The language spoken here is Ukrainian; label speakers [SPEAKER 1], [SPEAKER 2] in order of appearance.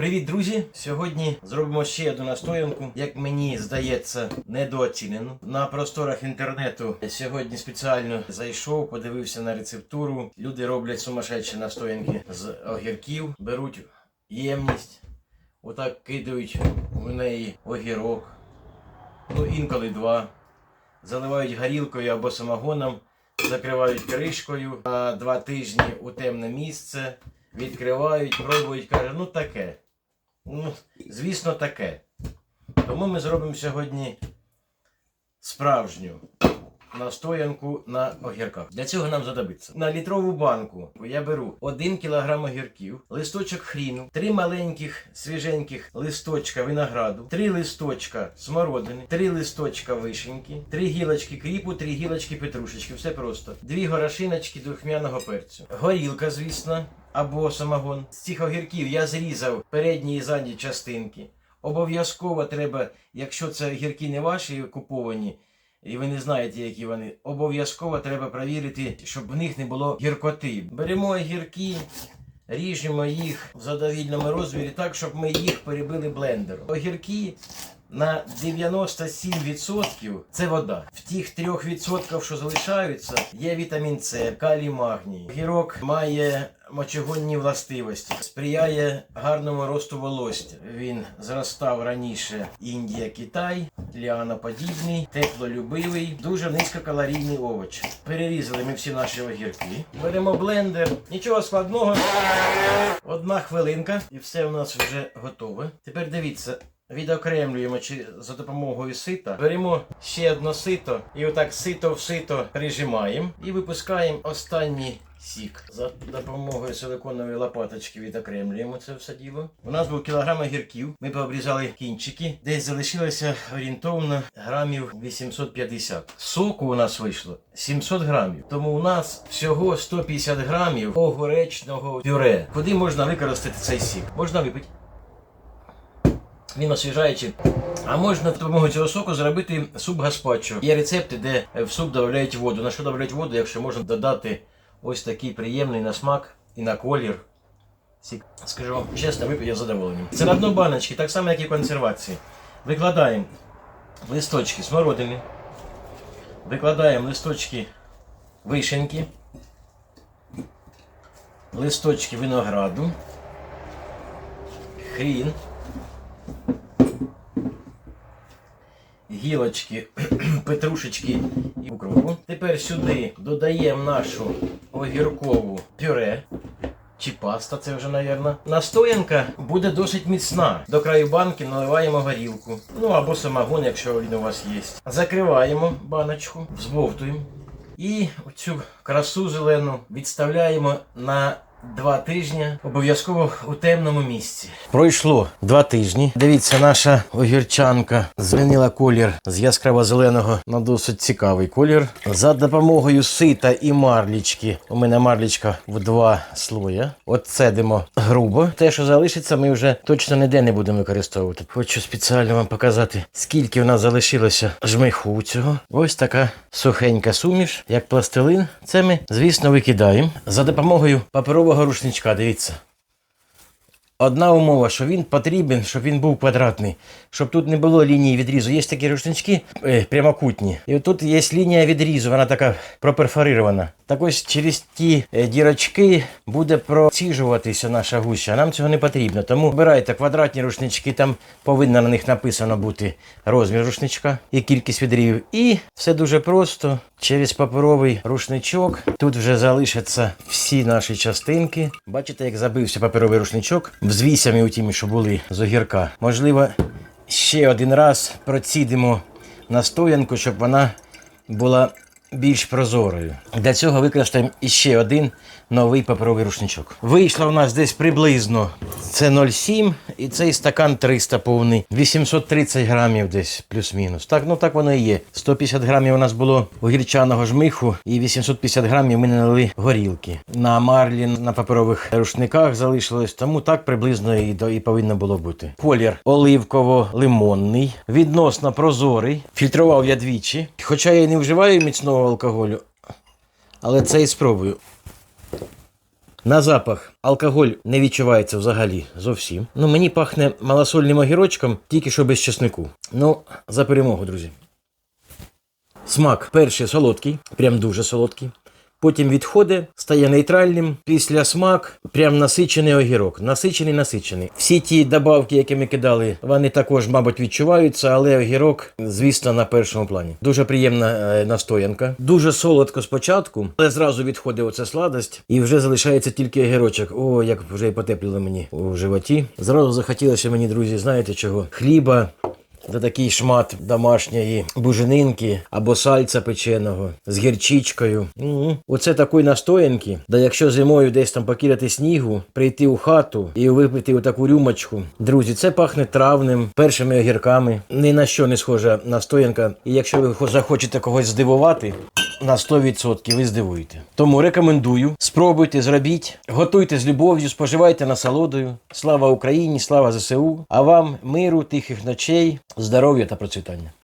[SPEAKER 1] Привіт, друзі! Сьогодні зробимо ще одну настоянку, як мені здається, недооцінену. На просторах інтернету сьогодні спеціально зайшов, подивився на рецептуру. Люди роблять сумасшедші настоянки з огірків, беруть ємність, отак кидають в неї огірок, ну інколи два, заливають горілкою або самогоном, закривають кришкою на два тижні у темне місце. Відкривають, пробують, кажуть, ну таке. Ну, звісно, таке. Тому ми зробимо сьогодні справжню настоянку на огірках. Для цього нам знадобиться на літрову банку я беру 1 кг огірків, листочок хріну, 3 маленьких свіженьких листочка винограду, 3 листочка смородини, 3 листочка вишеньки, 3 гілочки кріпу, 3 гілочки петрушечки. Все просто. 2 горошиночки духмяного перцю. Горілка, звісно, або самогон. З цих огірків я зрізав передні і задні частинки. Обов'язково треба, якщо це огірки не ваші куповані, і ви не знаєте, які вони, обов'язково треба перевірити, щоб в них не було гіркоти. Беремо огірки, ріжемо їх в задовільному розмірі так, щоб ми їх перебили блендером. Огірки на 97% це вода. В тих 3%, що залишаються, є вітамін С, калій, магній. Огірок має мочегонні властивості, сприяє гарному росту волосся. Він зростав раніше Індія, Китай, ліаноподібний, теплолюбивий, дуже низькокалорійний овоч. Перерізали ми всі наші огірки. Беремо блендер, нічого складного. Одна хвилинка, і все у нас вже готове. Тепер дивіться. Відокремлюємо чи за допомогою сита. Беремо ще одне сито і отак сито в сито прижимаємо і випускаємо останній сік. За допомогою силиконової лопаточки відокремлюємо це все діло. У нас був кілограм огірків. Ми пообрізали кінчики. Десь залишилося орієнтовно грамів 850. Соку у нас вийшло 700 грамів. Тому у нас всього 150 грамів огуречного пюре. Куди можна використати цей сік? Можна випити. Він освіжаючий. А можна за допомогою цього соку зробити суп гаспачо. Є рецепти, де в суп додають воду. На що додають воду, якщо можна додати ось такий приємний на смак і на колір. Скажу вам чесно, випив я з задоволенням. Це на дно баночки, так само, як і консервації. Викладаємо листочки смородини, викладаємо листочки вишеньки, листочки винограду, хрін. Гілочки, петрушечки і укропу. Тепер сюди додаємо нашу огіркову пюре. Чи паста, це вже, мабуть. Настоянка буде досить міцна. До краю банки наливаємо горілку. Ну або самогон, якщо він у вас є. Закриваємо баночку, взбовтуємо. І цю красу зелену відставляємо на Два тижні обов'язково у темному місці. Пройшло два тижні. Дивіться, наша огірчанка змінила колір з яскраво-зеленого на досить цікавий колір. За допомогою сита і марлічки. У мене марлічка в два слоя. Отцедимо грубо. Те, що залишиться, ми вже точно ніде не будемо використовувати. Хочу спеціально вам показати, скільки в нас залишилося жмиху цього. Ось така сухенька суміш, як пластилин. Це ми, звісно, викидаємо за допомогою паперового рушничка. Дивіться. Одна умова, що він потрібен, щоб він був квадратний, щоб тут не було лінії відрізу. Є такі рушнички е, прямокутні. І тут є лінія відрізу, вона така проперфорирована. Так ось через ті е, дірочки буде проціжуватися наша гуща. Нам цього не потрібно. Тому обирайте квадратні рушнички, там повинно на них написано бути розмір рушничка і кількість відрізів. І все дуже просто. Через паперовий рушничок тут вже залишаться всі наші частинки. Бачите, як забився паперовий рушничок з вісями, у тім, що були з огірка. Можливо, ще один раз процідимо настоянку, щоб вона була більш прозорою. Для цього використаємо іще один новий паперовий рушничок. Вийшло у нас десь приблизно це 0,7 і цей стакан 300 повний. 830 грамів десь плюс-мінус. Так, ну так воно і є. 150 грамів у нас було огірчаного жмиху і 850 грамів ми налили горілки. На марлі на паперових рушниках залишилось, тому так приблизно і, до- і повинно було бути. Колір оливково-лимонний, відносно прозорий. Фільтрував я двічі. Хоча я і не вживаю міцного алкоголю, але це і спробую. На запах алкоголь не відчувається взагалі зовсім. Ну, мені пахне малосольним огірочком, тільки що без чеснику. Ну, за перемогу, друзі. Смак перший солодкий, прям дуже солодкий. Потім відходить, стає нейтральним. Після смак прям насичений огірок. Насичений, насичений. Всі ті добавки, які ми кидали, вони також, мабуть, відчуваються, але огірок, звісно, на першому плані. Дуже приємна е, настоянка. Дуже солодко спочатку, але зразу відходить оця сладость, і вже залишається тільки огірочок. О, як вже і потепліло мені у животі. Зразу захотілося мені, друзі, знаєте чого? Хліба. За такий шмат домашньої буженинки або сальця печеного з гірчичкою. Угу. Оце такої настоянки. Да якщо зимою десь там покидати снігу, прийти у хату і випити отаку рюмочку. Друзі, це пахне травним, першими огірками. Ні на що не схожа настоянка. І якщо ви хо- захочете когось здивувати, на 100% ви здивуєте. Тому рекомендую. Спробуйте, зробіть, готуйте з любов'ю, споживайте насолодою. Слава Україні, слава ЗСУ. А вам миру, тихих ночей, здоров'я та процвітання.